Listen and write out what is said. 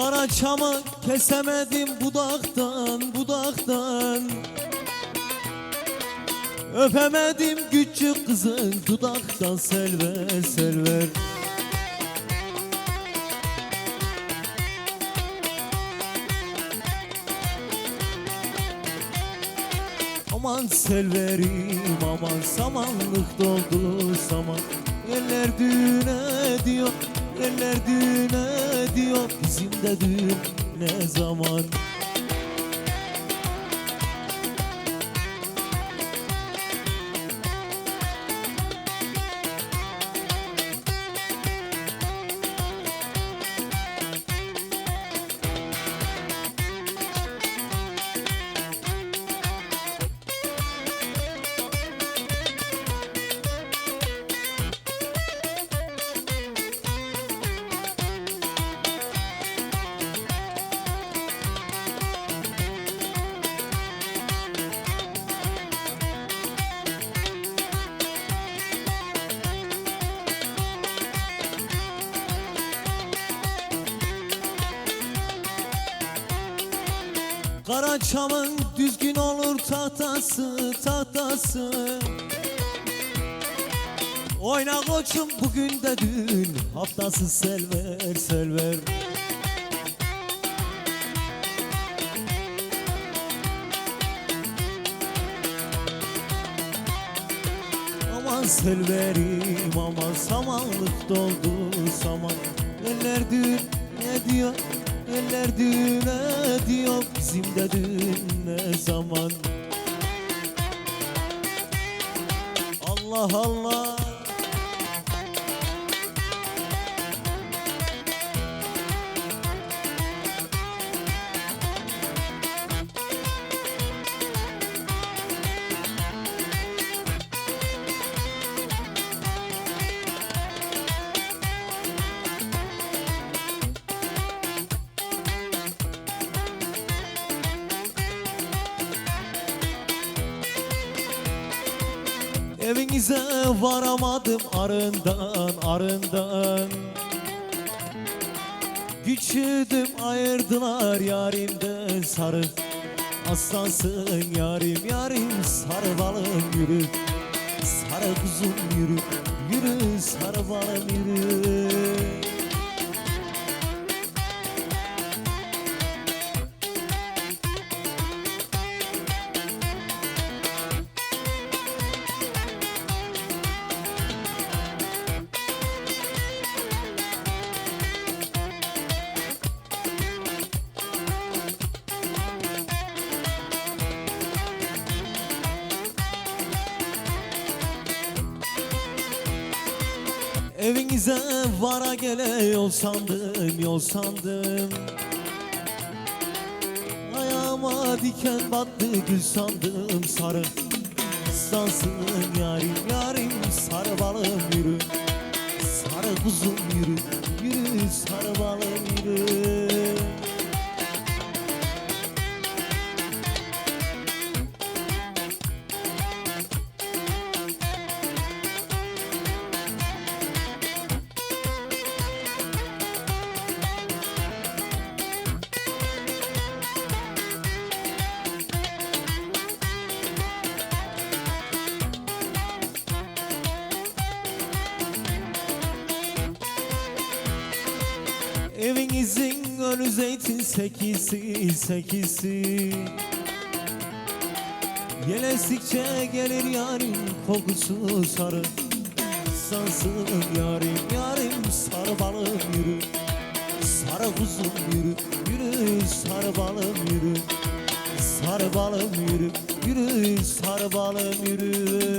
Kara çamı kesemedim budaktan budaktan. Öpemedim küçük kızın dudaktan selver selver. Aman selverim aman samanlık doldu saman. Eller düğüne diyor eller düğüne diyor Bizim de düğün ne zaman Kara çamın düzgün olur tahtası tahtası. Oyna koçum bugün de dün. Haftası selver selver. Aman selverim aman samanlık doldu saman. Eller düğün ne diyor? Eller düğüne diyor Bizim de düğün ne zaman. Allah Allah Evinize varamadım arından arından. Güçüdüm ayırdılar yarimden sarı. Aslansın yarim yarim sarı balım yürü. Sarı kuzum yürü yürü sarı balım yürü Evinize vara gele yol sandım yol sandım. Ayağıma diken battı gül sandım sarı. Sansın yarim yarim sarı balım yürü. Sarı kuzum yürü yürü sarı balım yürü Evinizin önü zeytin sekisi sekisi. Yelestikçe gelir yarim kokusu sarı. Sansın yarim yarim sarı balım yürü. Sarı kuzum yürü yürü sarı balım yürü. Sarı balım yürü yürü sarı balım yürü